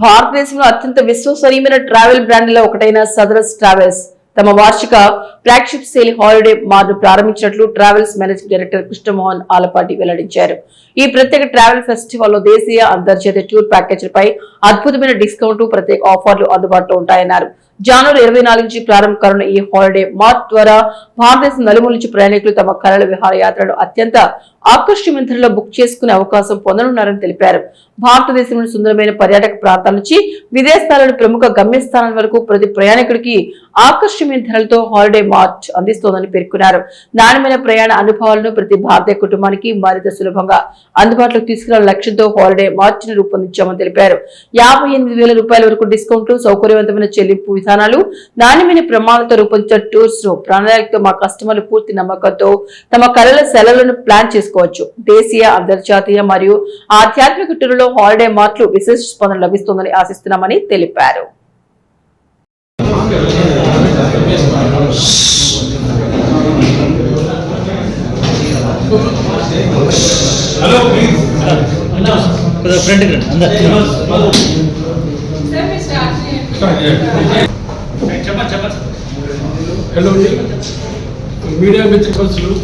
భారతదేశంలో అత్యంత విశ్వసనీయమైన ట్రావెల్ బ్రాండ్లలో ఒకటైన సదరస్ ట్రావెల్స్ తమ వార్షిక ఫ్లాగ్షిప్ సేల్ హాలిడే మార్ను ప్రారంభించినట్లు travels managing director Krishnamohan Alapati వెల్లడించారు. ఈ ప్రత్యేక ట్రావెల్ ఫెస్టివల్లో దేశీయ అంతర్జాతీయ టూర్ ప్యాకేజీలపై అద్భుతమైన డిస్కౌంట్ ప్రత్యేక ఆఫర్లు అందుబాటులో ఉంటాయన్నారు. జనవరి ఇరవై నాలుగు నుంచి ప్రారంభం కానున్న ఈ హాలిడే మార్ట్ ద్వారా భారతదేశం నలుమూల నుంచి ప్రయాణికులు తమ కళల విహారయాత్రను అత్యంత ఆకర్షణీయ ధరలో బుక్ చేసుకునే అవకాశం పొందనున్నారని తెలిపారు. భారతదేశంలోని సుందరమైన పర్యాటక ప్రాంతాల నుంచి విదేశాలను ప్రముఖ గమ్యస్థానాల వరకు ప్రతి ప్రయాణికుడికి ఆకర్షణీయ ధరలతో హాలిడే మార్చ్ అందిస్తోందని పేర్కొన్నారు. నాణ్యమైన ప్రయాణ అనుభవాలను ప్రతి భారతీయ కుటుంబానికి మరింత సులభంగా అందుబాటులోకి తీసుకురావాల లక్ష్యంతో హాలిడే మార్చ్ని రూపొందించామని తెలిపారు. యాభై ఎనిమిది వేల రూపాయల వరకు డిస్కౌంట్లు సౌకర్యవంతమైన చెల్లింపు విధానాలు నాణ్యమైన ప్రమాణాలతో రూపొందించిన టూర్స్ను ప్రణాళికతో మా కస్టమర్లు పూర్తి నమ్మకంతో తమ కళల సెలవులను ప్లాన్ చేసుకోవచ్చు. దేశీయ అంతర్జాతీయ మరియు ఆధ్యాత్మిక టూర్లలో హాలిడే మార్ట్లు విశేష స్పందన లభిస్తుందని ఆశిస్తున్నామని తెలిపారు. కొద్దిగా ఫ్రంట్కి రండి. అందరు. హలో అండి. మీడియా మిత్రులు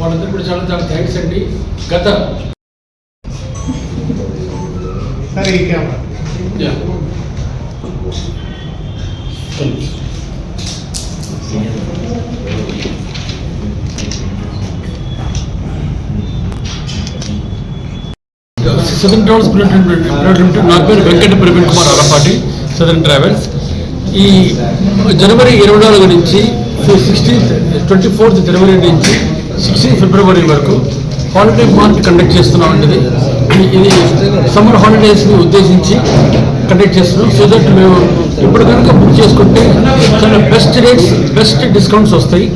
వాళ్ళందరూ కూడా చాలా చాలా థ్యాంక్స్ అండి. గత సరే ఈ camera. Yeah. Southern travels limited నా పేరు వెంకట ప్రవీణ్ కుమార్ అలపాటి సదర్న్ ట్రావెల్స్. ఈ జనవరి ఇరవై నాలుగు నుంచి సిక్స్టీన్త్ ట్వంటీ ఫోర్త్ జనవరి నుంచి సిక్స్టీన్ ఫిబ్రవరి వరకు హాలిడే మార్క్ కండక్ట్ చేస్తున్నాం అండి ఇది సమ్మర్ హాలిడేస్ని ఉద్దేశించి కండక్ట్ చేస్తున్నాం. సో దట్ మేము ఇప్పుడు కనుక బుక్ చేసుకుంటే చాలా బెస్ట్ రేట్స్ బెస్ట్ డిస్కౌంట్స్ వస్తాయి.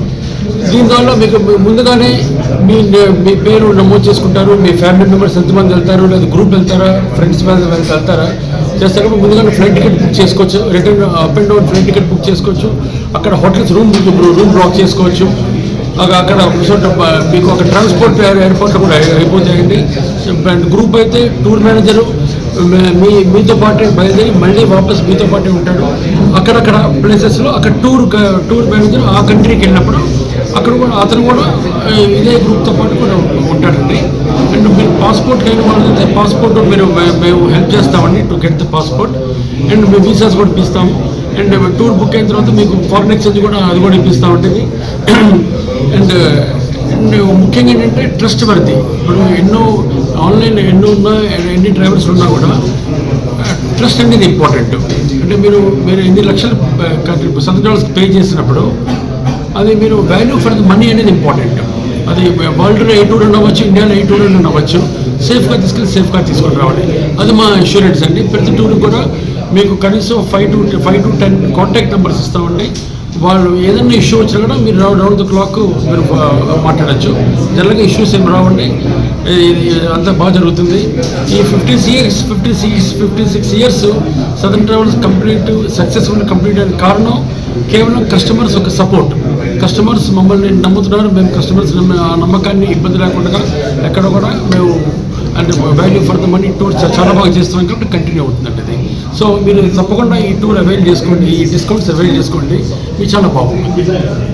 దీని ద్వారా మీకు ముందుగానే మీ మీ పేరు నమోదు చేసుకుంటారు. మీ ఫ్యామిలీ మెంబర్స్ ఎంతమంది వెళ్తారు? లేదా గ్రూప్ వెళ్తారా? ఫ్రెండ్స్ వెళ్తారా? చేస్తారు. ముందుగానే ఫ్లైట్ టికెట్ బుక్ చేసుకోవచ్చు. Return up and down flight ticket book చేసుకోవచ్చు. అక్కడ హోటల్స్ రూమ్ రూమ్ బ్లాక్ చేసుకోవచ్చు. అక్కడ అక్కడ సో మీకు ఒక ట్రాన్స్పోర్ట్ ఎయిర్పోర్ట్ కూడా అయిపోతాయండి. అండ్ గ్రూప్ అయితే టూర్ మేనేజరు మీ మీతో పాటే బయలుదేరి మళ్ళీ వాపస్ మీతో పాటే ఉంటాడు. అక్కడక్కడ ప్లేసెస్లో అక్కడ టూర్ టూర్ మేనేజర్ ఆ కంట్రీకి వెళ్ళినప్పుడు అక్కడ కూడా అతను కూడా ఇదే గ్రూప్తో పాటు కూడా ఉంటాడు. పాస్పోర్ట్ పాస్పోర్ట్ మీరు మేము హెల్ప్ చేస్తామండి to get the passport and మేము వీసాస్ కూడా ఇప్పిస్తాము. అండ్ టూర్ బుక్ అయిన తర్వాత మీకు ఫారెన్ ఎక్స్చేంజ్ కూడా అది కూడా ఇప్పిస్తూ ఉంటుంది అండ్ అండ్ ముఖ్యంగా ఏంటంటే ట్రస్ట్ వర్ది ఇప్పుడు ఎన్నో ఆన్లైన్ ఎన్నో ఉన్నా ఎన్ని డ్రైవర్స్ ఉన్నా కూడా uh, ట్రస్ట్ అనేది ఇంపార్టెంట్ అంటే మీరు మీరు ఎన్ని లక్షలు సొంత డాలర్స్ పే చేసినప్పుడు అది మీరు వాల్యూ ఫర్ ద మనీ అనేది ఇంపార్టెంట్ అది వరల్డ్లో ఎయిట్ టూర్ ఉండవచ్చు ఇండియాలో ఎయిట్ టూర్ ఉండవచ్చు. సేఫ్గా తీసుకెళ్ళి సేఫ్గా తీసుకొని రావాలి. అది మా ఇన్సూరెన్స్ అండి. ప్రతి టూర్ కూడా మీకు కనీసం five to five to ten contact numbers ఇస్తామండి వాళ్ళు ఏదైనా ఇష్యూ వచ్చినా కూడా మీరు రౌండ్ రౌండ్ ద క్లాక్ మీరు మాట్లాడచ్చు. జనరల్గా ఇష్యూస్ ఏం రావండి. అంతా బాగా జరుగుతుంది. ఈ fifty years fifty six fifty six years southern travels complete successful complete అయిన కారణం కేవలం కస్టమర్స్ ఒక సపోర్ట్ కస్టమర్స్ మమ్మల్ని నమ్ముతున్నారు. మేము కస్టమర్స్ నమ్మ- నమ్మకాన్ని ఇబ్బంది లేకుండా ఎక్కడ కూడా మేము అంటే value for the money tour చాలా బాగా చేస్తున్నాం కాబట్టి కంటిన్యూ అవుతుందండి ఇది సో మీరు తప్పకుండా ఈ టూర్ అవైల్ చేసుకోండి. ఈ డిస్కౌంట్స్ అవైల్ చేసుకోండి. మీకు చాలా బాగుంటుంది